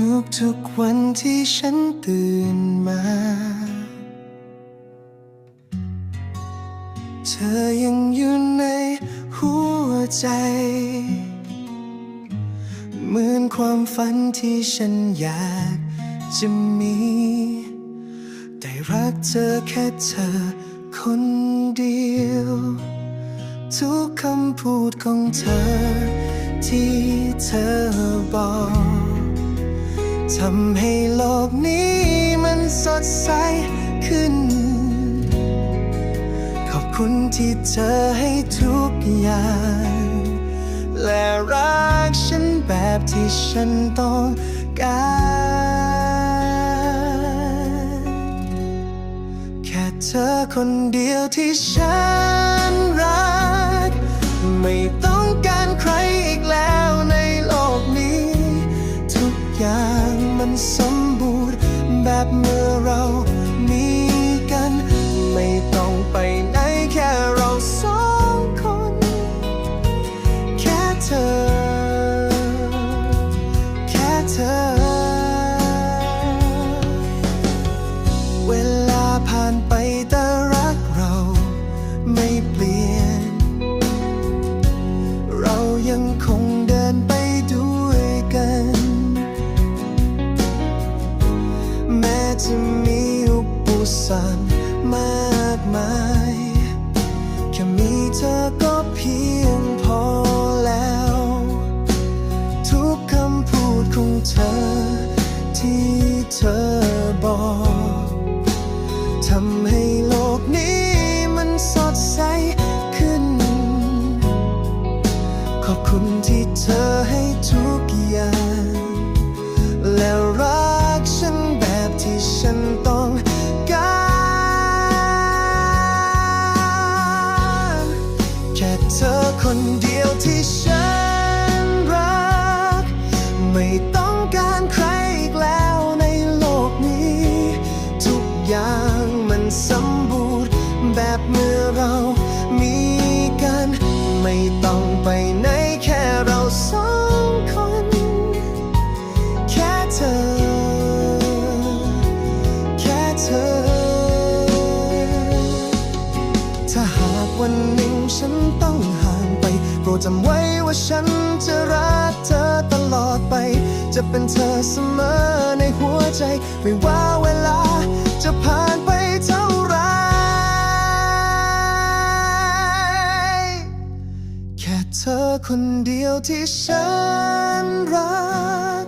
ทุกทุกๆวันที่ฉันตื่นมา เธอยังอยู่ในหัวใจเหมือนความฝันที่ฉันอยากจะมีได้รักเธอแค่เธอคนเดียว ทุกคำพูดของเธอที่เธอบอก ทำให้โลกนี้มันสดใสขึ้น ขอบคุณที่เธอให้ทุกอย่าง และรักฉันแบบที่ฉันต้องการแค่เธอคนเดียวที่ฉันรัก แบบเมื่อเรามีกัน ไม่ต้องไปไหนแค่เราสองคน แค่เธอ แค่เธอ เวลาผ่านไป สรรคมากมาย แค่มีเธอก็เพียงพอแล้ว ทุกคำพูดของเธอ ที่เธอบอกทำให้โลกนี้มันสดใสขึ้น ขอบคุณที่เธอให้ทุกอย่าง และรักฉันแบบที่ฉันต้อง แค่เธอคนเดียวที่ฉันรัก ไม่ต้องการใครอีกแล้วในโลกนี้ ทุกอย่างมันสมบูรณ์แบบเมื่อเรามีกัน ไม่ต้องไปไหนแค่เราสองคน แค่เธอ แค่เธอ ถ้าหากวันหนึ่ง ฉันต้องห่างไป โปรดจำไว้ว่าฉันจะรักเธอตลอดไป จะเป็นเธอเสมอในหัวใจ ไม่ว่าเวลาจะผ่านไปเท่าไหรแค่เธอคนเดียวที่ฉันรัก